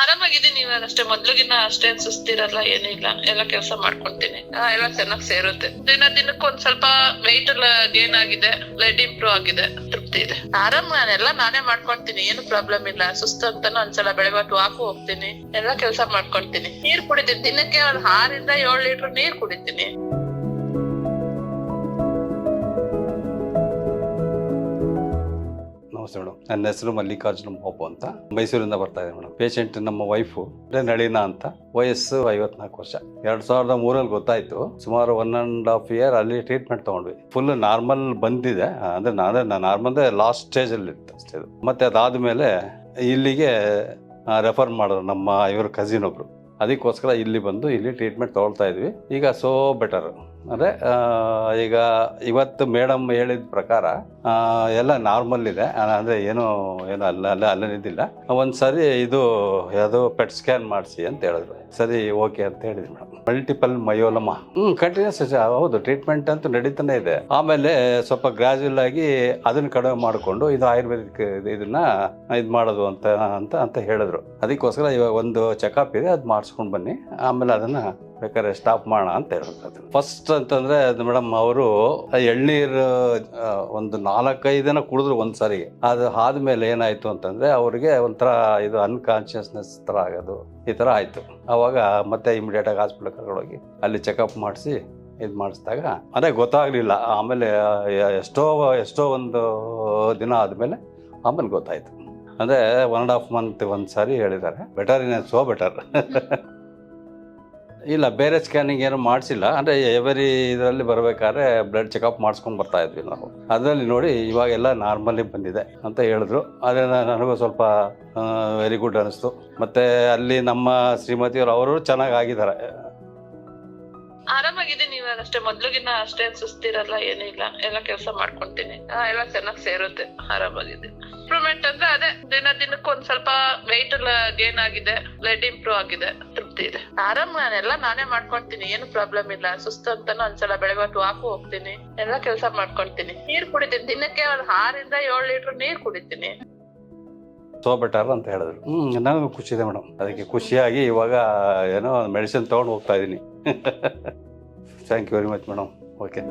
ಆರಾಮಾಗಿದ್ದೀನಿ ಇವಾಗ ಅಷ್ಟೇ, ಮೊದ್ಲಿಗಿನ್ನ ಅಷ್ಟೇನ್ ಸುಸ್ತಿರಲ್ಲ ಏನಿಲ್ಲ ಎಲ್ಲ ಕೆಲಸ ಮಾಡ್ಕೊಂತೀನಿ. ಎಲ್ಲ ಚೆನ್ನಾಗ್ ಸೇರುತ್ತೆ. ದಿನ ದಿನಕ್ಕೆ ಒಂದ್ ಸ್ವಲ್ಪ ವೆಯ್ಟ್ ಎಲ್ಲ ಗೇನ್ ಆಗಿದೆ ಬ್ಲಡ್ ಇಂಪ್ರೂವ್ ಆಗಿದೆ, ತೃಪ್ತಿ ಇದೆ. ಆರಾಮ್ ನಾನೆಲ್ಲ ನಾನೇ ಮಾಡ್ಕೊಂತೀನಿ, ಏನು ಪ್ರಾಬ್ಲಮ್ ಇಲ್ಲ. ಸುಸ್ತು ಅಂತಾನು ಒಂದ್ಸಲ ಬೆಳಗ್ಗೆ ವಾಕು ಹೋಗ್ತೀನಿ, ಎಲ್ಲ ಕೆಲಸ ಮಾಡ್ಕೊಂತೀನಿ. ನೀರ್ ಕುಡಿತೀನಿ. ದಿನಕ್ಕೆ ಒಂದ್ ಆರಿಂದ ಏಳು ಲೀಟರ್ ನೀರ್ ಕುಡಿತೀನಿ. ನಮಸ್ತೆ ಮೇಡಮ್ ನನ್ನ ಹೆಸರು ಮಲ್ಲಿಕಾರ್ಜುನ ಬಾಬು ಅಂತ. ಮೈಸೂರಿಂದ ಬರ್ತಾ ಇದೆ ಮೇಡಮ್. ಪೇಷಂಟ್ ನಮ್ಮ ವೈಫು ನಳಿನ ಅಂತ. ವಯಸ್ಸು ಐವತ್ನಾಲ್ಕು ವರ್ಷ. ಎರಡ್ ಸಾವಿರದ ಮೂರಲ್ಲಿ ಗೊತ್ತಾಯ್ತು. ಸುಮಾರು ಒನ್ ಅಂಡ್ ಹಾಫ್ ಇಯರ್ ಅಲ್ಲಿ ಟ್ರೀಟ್ಮೆಂಟ್ ತಗೊಂಡ್ವಿ. ಫುಲ್ ನಾರ್ಮಲ್ ಬಂದಿದೆ. ಅಂದ್ರೆ ನಾನೇ ನಾರ್ಮಲ್ ಲಾಸ್ಟ್ ಸ್ಟೇಜಲ್ಲಿ ಇತ್ತು ಅಷ್ಟೇ. ಮತ್ತೆ ಮತ್ತೆ ಅದಾದ್ಮೇಲೆ ಇಲ್ಲಿಗೆ ರೆಫರ್ ಮಾಡೋರು ನಮ್ಮ ಇವರು ಕಸಿನ್ ಒಬ್ರು. ಅದಕ್ಕೋಸ್ಕರ ಇಲ್ಲಿ ಬಂದು ಇಲ್ಲಿ ಟ್ರೀಟ್ಮೆಂಟ್ ತೊಗೊಳ್ತಾ ಇದ್ವಿ. ಈಗ ಸೋ ಬೆಟರ್ ಅಂದರೆ ಈಗ ಇವತ್ತು ಮೇಡಮ್ ಹೇಳಿದ ಪ್ರಕಾರ ಎಲ್ಲ ನಾರ್ಮಲ್ ಇದೆ. ಅಂದರೆ ಏನು ಏನು ಅಲ್ಲ ಅಲ್ಲ ಅಲ್ಲನಿದ್ದಿಲ್ಲ ಒಂದು ಸರಿ ಇದು ಯಾವುದು ಪೆಟ್ ಸ್ಕ್ಯಾನ್ ಮಾಡಿಸಿ ಅಂತ ಹೇಳಿದ್ರು. ಸರಿ ಓಕೆ ಅಂತ ಹೇಳಿದ್ರು ಮೇಡಮ್ ಮಲ್ಟಿಪಲ್ ಮಯೋಲಮ ಹ್ಞೂ ಕಂಟಿನ್ಯೂಸ್ ಹೌದು ಟ್ರೀಟ್ಮೆಂಟ್ ಅಂತೂ ನಡೀತಾನೆ ಇದೆ. ಆಮೇಲೆ ಸ್ವಲ್ಪ ಗ್ರಾಜುವಲ್ ಆಗಿ ಅದನ್ನು ಕಡಿಮೆ ಮಾಡಿಕೊಂಡು ಇದು ಆಯುರ್ವೇದಿಕ್ ಇದನ್ನ ಇದು ಮಾಡೋದು ಅಂತ ಅಂತ ಅಂತ ಹೇಳಿದ್ರು. ಅದಕ್ಕೋಸ್ಕರ ಇವಾಗ ಒಂದು ಚೆಕಪ್ ಇದೆ, ಅದು ಮಾಡಿಸ್ಕೊಂಡು ಬನ್ನಿ. ಆಮೇಲೆ ಅದನ್ನು ಬೇಕಾದ್ರೆ ಸ್ಟಾಪ್ ಮಾಡೋಣ ಅಂತ ಹೇಳಿದ್ರು ಫಸ್ಟ್ ಅಂತಂದರೆ ಅದು ಮೇಡಮ್ ಅವರು ಎಳ್ನೀರು ಒಂದು ನಾಲ್ಕೈದು ದಿನ ಕುಡಿದ್ರು ಒಂದು ಸಾರಿ ಅದು ಆದಮೇಲೆ ಏನಾಯಿತು ಅಂತಂದರೆ ಅವರಿಗೆ ಒಂಥರ ಇದು ಅನ್ಕಾನ್ಷಿಯಸ್ನೆಸ್ ಥರ ಆಗೋದು, ಈ ಥರ ಆಯಿತು. ಆವಾಗ ಮತ್ತೆ ಇಮಿಡಿಯೇಟಾಗಿ ಹಾಸ್ಪಿಟಲ್ ಕರ್ಕೊಂಡೋಗಿ ಅಲ್ಲಿ ಚೆಕಪ್ ಮಾಡಿಸಿ ಇದು ಮಾಡಿಸಿದಾಗ, ಅದೇ ಗೊತ್ತಾಗಲಿಲ್ಲ. ಆಮೇಲೆ, ಎಷ್ಟೋ ಎಷ್ಟೋ ಒಂದು ದಿನ ಆದಮೇಲೆ ಆಮೇಲೆ ಗೊತ್ತಾಯ್ತು. ಅಂದರೆ ಒನ್ ಆ್ಯಂಡ್ ಹಾಫ್ ಮಂತ್ ಒಂದು ಸಾರಿ ಹೇಳಿದ್ದಾರೆ. ಬೆಟರ್ ಇನ್ ಸೋ ಬೆಟರ್ ಇಲ್ಲ, ಬೇರೆ ಸ್ಕ್ಯಾನಿಂಗ್ ಏನು ಮಾಡಿಸಿಲ್ಲ. ಅಂದರೆ ಎವರಿ ಇದರಲ್ಲಿ ಬರಬೇಕಾದ್ರೆ ಬ್ಲಡ್ ಚೆಕಪ್ ಮಾಡಿಸ್ಕೊಂಡು ಬರ್ತಾ ಇದ್ವಿ ನಾವು. ಅದರಲ್ಲಿ ನೋಡಿ ಇವಾಗೆಲ್ಲ ನಾರ್ಮಲಿ ಬಂದಿದೆ ಅಂತ ಹೇಳಿದ್ರು. ಅದರಿಂದ ನನಗೂ ಸ್ವಲ್ಪ ವೆರಿ ಗುಡ್ ಅನಿಸ್ತು. ಮತ್ತು ಅಲ್ಲಿ ನಮ್ಮ ಶ್ರೀಮತಿಯವರು, ಅವರು ಚೆನ್ನಾಗಿ ಆಗಿದ್ದಾರೆ. ಆರಾಮಾಗಿದ್ದೀನಿ ಇವಾಗ ಅಷ್ಟೇ. ಮೊದ್ಲಿಗಿನ್ನ ಅಷ್ಟೇ ಸುಸ್ತಿರಲ್ಲ ಏನಿಲ್ಲ ಎಲ್ಲ ಕೆಲಸ ಮಾಡ್ಕೊಂತೀನಿ. ಎಲ್ಲ ಚೆನ್ನಾಗ್ ಸೇರುತ್ತೆ. ಆರಾಮಾಗಿದೆ ಇಂಪ್ರೂವ್ಮೆಂಟ್ ಅಂದ್ರೆ ಅದೇ ದಿನ ದಿನಕ್ಕೆ ಒಂದ್ ಸ್ವಲ್ಪ ವೆಯ್ಟ್ ಗೇನ್ ಆಗಿದೆ. ಬ್ಲಡ್ ಇಂಪ್ರೂವ್ ಆಗಿದೆ. ತೃಪ್ತಿ ಇದೆ. ಆರಾಮ್ ನಾನೆಲ್ಲ ನಾನೇ ಮಾಡ್ಕೊಂತೀನಿ. ಏನು ಪ್ರಾಬ್ಲಮ್ ಇಲ್ಲ. ಸುಸ್ತು ಅಂತಾನು ಒಂದ್ಸಲ ಬೆಳಗ್ಗೆ ಹೊತ್ತು ವಾಕು ಹೋಗ್ತೀನಿ. ಎಲ್ಲ ಕೆಲಸ ಮಾಡ್ಕೊಂತೀನಿ. ನೀರ್ ಕುಡಿತೀನಿ. ದಿನಕ್ಕೆ ಒಂದ್ ಆರಿಂದ ಏಳು ಲೀಟರ್ ನೀರ್ ಕುಡಿತೀನಿ. ಸೋಬೆಟರ್ ಅಂತ ಹೇಳಿದ್ರು. ಹ್ಮ್, ನನಗೂ ಖುಷಿ ಇದೆ ಮೇಡಮ್. ಅದಕ್ಕೆ ಖುಷಿಯಾಗಿ ಇವಾಗ ಏನೋ ಮೆಡಿಸಿನ್ ತಗೊಂಡು ಹೋಗ್ತಾ ಇದ್ದೀನಿ thank you very much madam okay